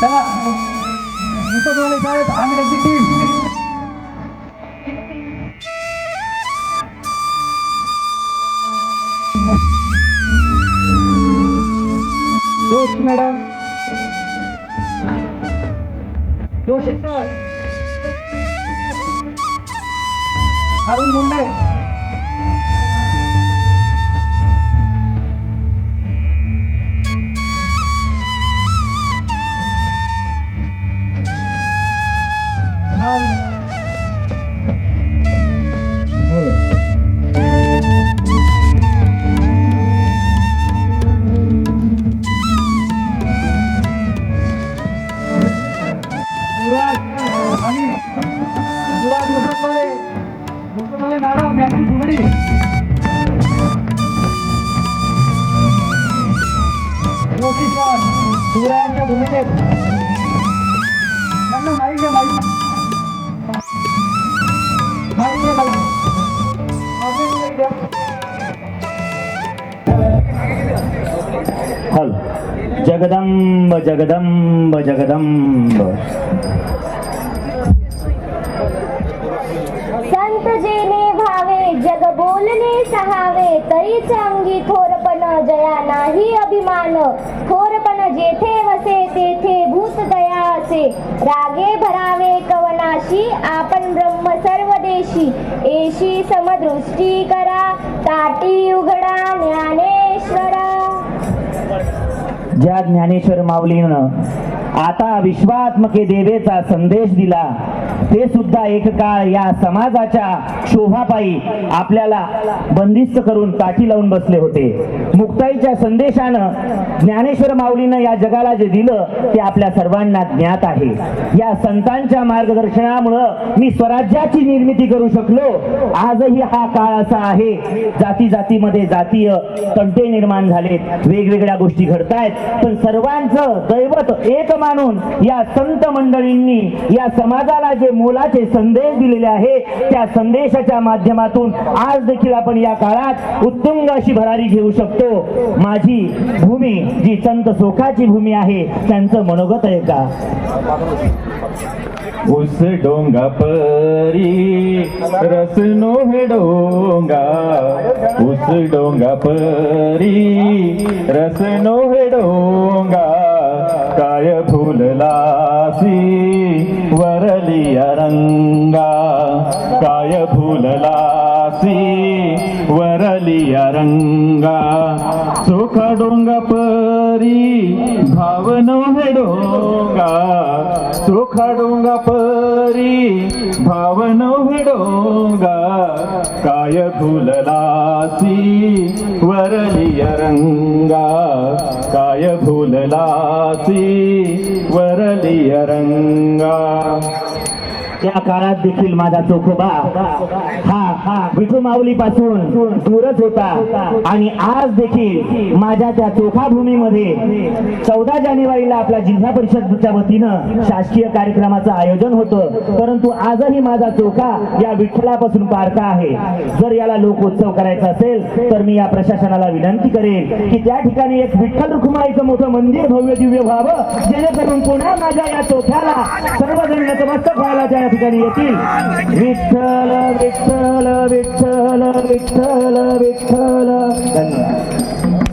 चला मुसलमानी शाळेत आम्ही टीम जोश मॅडम सर. अरुण मुंडे. અત્યારે ડોક્ટર નાડા મેસી જગદંબ જગદંબ જગદંબ. संत जेने भावे जग बोलणे सहावे. तरीच अंगी थोरपण जया नाही अभिमान. थोरपण जेथे वसे तेथे भूत दया असे. रागे भरावे कवनाशी आपण ब्रह्म सर्व देशी. एशी समदृष्टी करा ताटी उघडा ज्ञानेश्वरा. ज्या ज्ञानेश्वर माऊलीनं आता विश्वात्मके देवेचा संदेश दिला ते सुद्धा एक काळ या समाजाच्या शोभापायी आपल्याला बंदिस्त करून काठी लावून बसले होते. मुक्ताईच्या संदेशानं ज्ञानेश्वर माऊलीनं या जगाला जे दिलं ते आपल्या सर्वांना ज्ञात आहे. या संतांच्या मार्गदर्शनामुळं मी स्वराज्याची निर्मिती करू शकलो. आजही हा काळ असा आहे जाती जातीमध्ये जातीय तंटे निर्माण झालेत वेगवेगळ्या गोष्टी घडतायत पण सर्वांचं दैवत एक मानून या संत मंडळींनी या समाजाला जे मोलाचे संदेश दिलेले आहे. त्या संदेशाच्या माध्यमातून आज देखील आपण या काळात उत्तुंग अशी भरारी घेऊ शकतो. माझी भूमी जी संत सोखाची भूमी आहे त्यांचं मनोगत आहे का? उस डोंगा परी रसनो हे डोंगा. उस डोंगा परी रसनो हे डोंगा. काय फुललासी रंगा काय फुललासी वरलिया रंगा. सुख डोंगा परी भावनो हे डोंगा. चोखा डोंगा परी भावनो हे डोंगा. काय फुललासी वरलिय रंगा. काय फुललासी वरलिया रंगा. त्या काळात देखील माझा चोखोबा हा विठू माऊली पासून दूरच होता. आणि आज देखील माझ्या त्या चोखा भूमीमध्ये चौदा जानेवारीला आपल्या जिल्हा परिषदच्या वतीनं शासकीय कार्यक्रमाचं आयोजन होतं. परंतु आजही माझा चोखा या विठ्ठलापासून पारखा आहे. जर याला लोकोत्सव करायचा असेल तर मी या प्रशासनाला विनंती करेन की त्या ठिकाणी एक विठ्ठल रुखुमाईचं मोठं मंदिर भव्य दिव्य व्हावं जेणेकरून पुन्हा माझ्या या चोख्याला सर्वजण नतमस्तक व्हायला या ठिकाणी येतील. विठ्ठल विठ्ठल विठ्ठल विठ्ठल विठ्ठल. धन्यवाद.